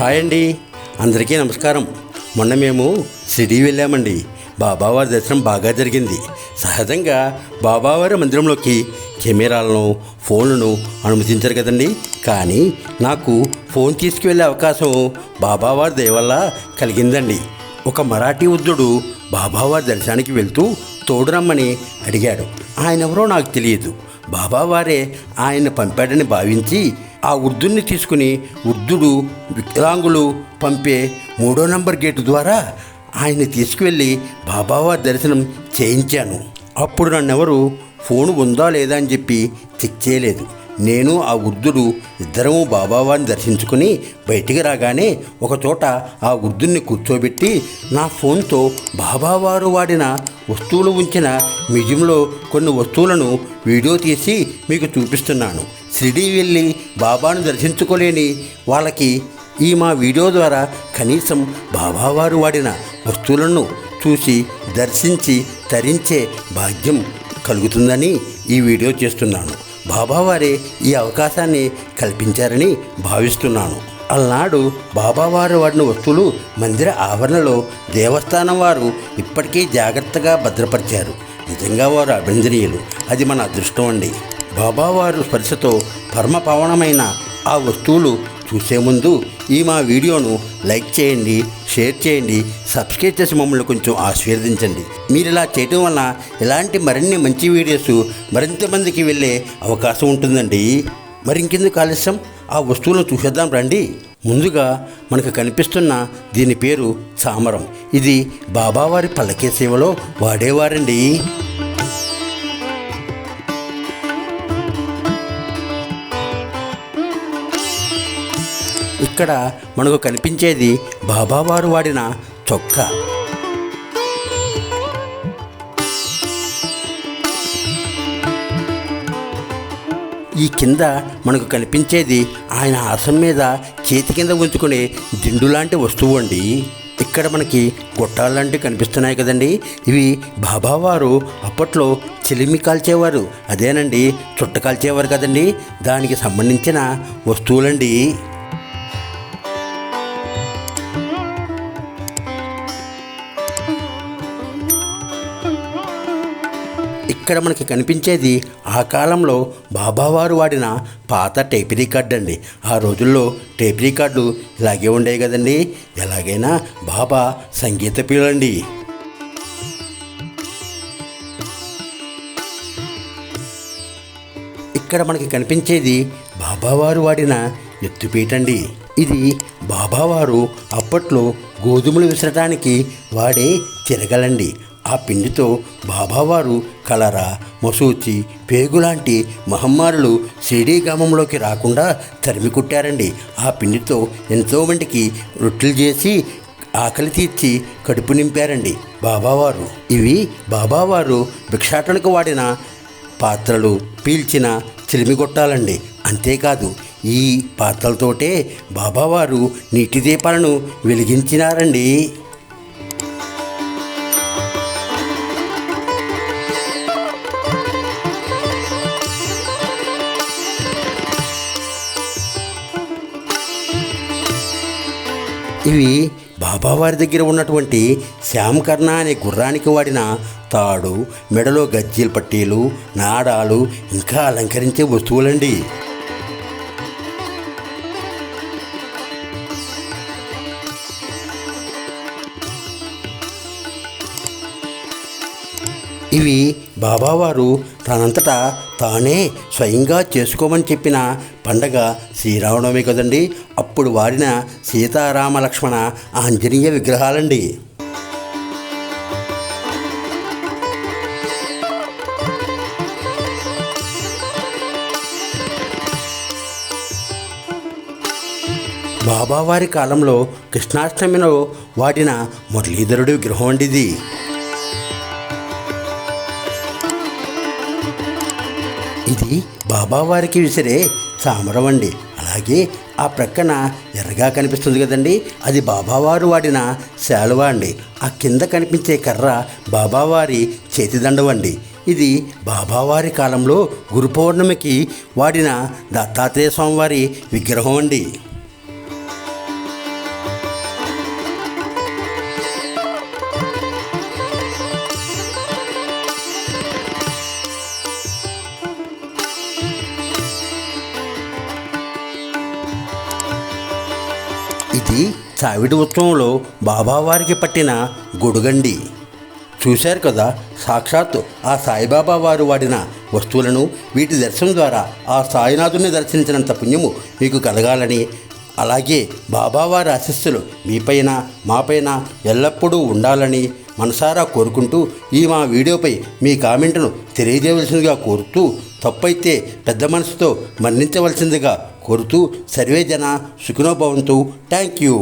Hi అండి. అందరికీ నమస్కారం. మొన్న మేము సిడీ వెళ్ళామండి. బాబావారి దర్శనం బాగా జరిగింది. సహజంగా బాబావారి మందిరంలోకి కెమెరాలను ఫోన్లను అనుమతించారు కదండి. కానీ నాకు ఫోన్ తీసుకువెళ్ళే అవకాశం బాబావారి దయ వల్ల కలిగిందండి. ఒక మరాఠీ వృద్ధుడు బాబావారి దర్శనానికి వెళ్తూ తోడురమ్మని అడిగాడు. ఆయన ఎవరో నాకు తెలియదు. బాబావారే ఆయన పంపాడని భావించి ఆ ఉర్దుని తీసుకుని ఉర్దుడు వికలాంగులు పంపే మూడో నంబర్ గేటు ద్వారా ఆయన తీసుకువెళ్ళి బాబావారి దర్శనం చేయించాను. అప్పుడు నన్నెవరు ఫోన్ ఉందా లేదా? అని చెప్పి చెక్ చేయలేదు. నేను ఆ వృద్ధుడు ఇద్దరము బాబావారిని దర్శించుకుని బయటికి రాగానే ఒకచోట ఆ వృద్ధుణ్ణి కూర్చోబెట్టి నా ఫోన్తో బాబావారు వాడిన వస్తువులు ఉంచిన మ్యూజియంలో కొన్ని వస్తువులను వీడియో తీసి మీకు చూపిస్తున్నాను. షిరిడి వెళ్ళి బాబాను దర్శించుకోలేని వాళ్ళకి ఈ మా వీడియో ద్వారా కనీసం బాబావారు వాడిన వస్తువులను చూసి దర్శించి తరించే భాగ్యం కలుగుతుందని ఈ వీడియో చేస్తున్నాను. బాబావారే ఈ అవకాశాన్ని కల్పించారని భావిస్తున్నాను. అలనాడు బాబావారు వాడిన వస్తువులు మందిర ఆవరణలో దేవస్థానం వారు ఇప్పటికీ జాగ్రత్తగా భద్రపరిచారు. నిజంగా వారు అభినందనీయులు. అది మన అదృష్టం అండి. బాబావారు స్పర్శతో పరమ పవనమైన ఆ వస్తువులు చూసే ముందు ఈ మా వీడియోను లైక్ చేయండి షేర్ చేయండి సబ్స్క్రైబ్ చేసి మమ్మల్ని కొంచెం ఆశీర్వదించండి. మీరు ఇలా చేయటం వల్ల ఇలాంటి మరిన్ని మంచి వీడియోస్ మరింత మందికి వెళ్ళే అవకాశం ఉంటుందండి. మరి ఇంకెందుకు ఆలస్యం? ఆ వస్తువులను చూసేద్దాం రండి. ముందుగా మనకు కనిపిస్తున్న దీని పేరు సామరం. ఇది బాబావారి పల్లకే సేవలో వాడేవారండి. ఇక్కడ మనకు కనిపించేది బాబావారు వాడిన చొక్కా. ఈ కింద మనకు కనిపించేది ఆయన ఆసం మీద చేతి కింద ఉంచుకునే దిండు లాంటి వస్తువు అండి. ఇక్కడ మనకి గొట్టాలు లాంటివి కనిపిస్తున్నాయి కదండి. ఇవి బాబావారు అప్పట్లో చిలిమి కాల్చేవారు. అదేనండి చుట్ట కాల్చేవారు కదండి. దానికి సంబంధించిన వస్తువులండి. ఇక్కడ మనకి కనిపించేది ఆ కాలంలో బాబావారు వాడిన పాత టేప్ రికార్డ్ అండి. ఆ రోజుల్లో టేప్ రికార్డు ఇలాగే ఉండేవి కదండి. ఎలాగైనా బాబా సంగీత ప్రియులండి. ఇక్కడ మనకి కనిపించేది బాబావారు వాడిన ఎత్తుపీటండి ఇది బాబావారు అప్పట్లో గోధుమలు విసరటానికి వాడే తిరగలండి ఆ పిండితో బాబావారు కలర మసూచి పేగులాంటి మహమ్మారులు సిడీ గ్రామంలోకి రాకుండా తరిమి కుట్టారండి. ఆ పిండితో ఎంతోమందికి రొట్టెలు చేసి ఆకలి తీర్చి కడుపు నింపారండి బాబావారు. ఇవి బాబావారు భిక్షాటనకు వాడిన పాత్రలు పీల్చిన చిలిమిగొట్టాలండి అంతేకాదు ఈ పాత్రలతోటే బాబావారు నీటి దీపాలను వెలిగించినారండి. ఇవి బాబావారి దగ్గర ఉన్నటువంటి శ్యామకర్ణ అనే గుర్రానికి వాడిన తాడు మెడలో గజ్జీల పట్టీలు నాడాలు ఇంకా అలంకరించే వస్తువులండి. ఇవి బాబావారు తనంతటా తానే స్వయంగా చేసుకోమని చెప్పిన పండగ శ్రీరామనవమి కదండి. అప్పుడు వాడిన సీతారామ లక్ష్మణ ఆంజనేయ విగ్రహాలండి. బాబావారి కాలంలో కృష్ణాష్టమిలో వాడిన మురళీధరుడి విగ్రహం అండి ఇది. ఇది బాబావారికి విసిరే చామరం అండి. అలాగే ఆ ప్రక్కన ఎర్రగా కనిపిస్తుంది కదండి. అది బాబావారు వాడిన శాలువా అండి. ఆ కింద కనిపించే కర్ర బాబావారి చేతిదండవండి ఇది బాబావారి కాలంలో గురు పౌర్ణమికి వాడిన దత్తాత్రేయ స్వామివారి విగ్రహం అండి. ఇది చావిడి ఉత్సవంలో బాబావారికి పట్టిన గొడుగండి. చూశారు కదా సాక్షాత్ ఆ సాయిబాబా వారు వాడిన వస్తువులను వీటి దర్శనం ద్వారా ఆ సాయినాథుని దర్శించినంత పుణ్యము మీకు కలగాలని. అలాగే బాబావారి ఆశస్సులు మీపైన మాపైన ఎల్లప్పుడూ ఉండాలని మనసారా కోరుకుంటూ ఈ మా వీడియోపై మీ కామెంట్ను తెలియజేయవలసిందిగా కోరుతూ తప్పైతే పెద్ద మనసుతో మరణించవలసిందిగా కోరుతూ సర్వే జన సుఖినోభవంతు థ్యాంక్ యూ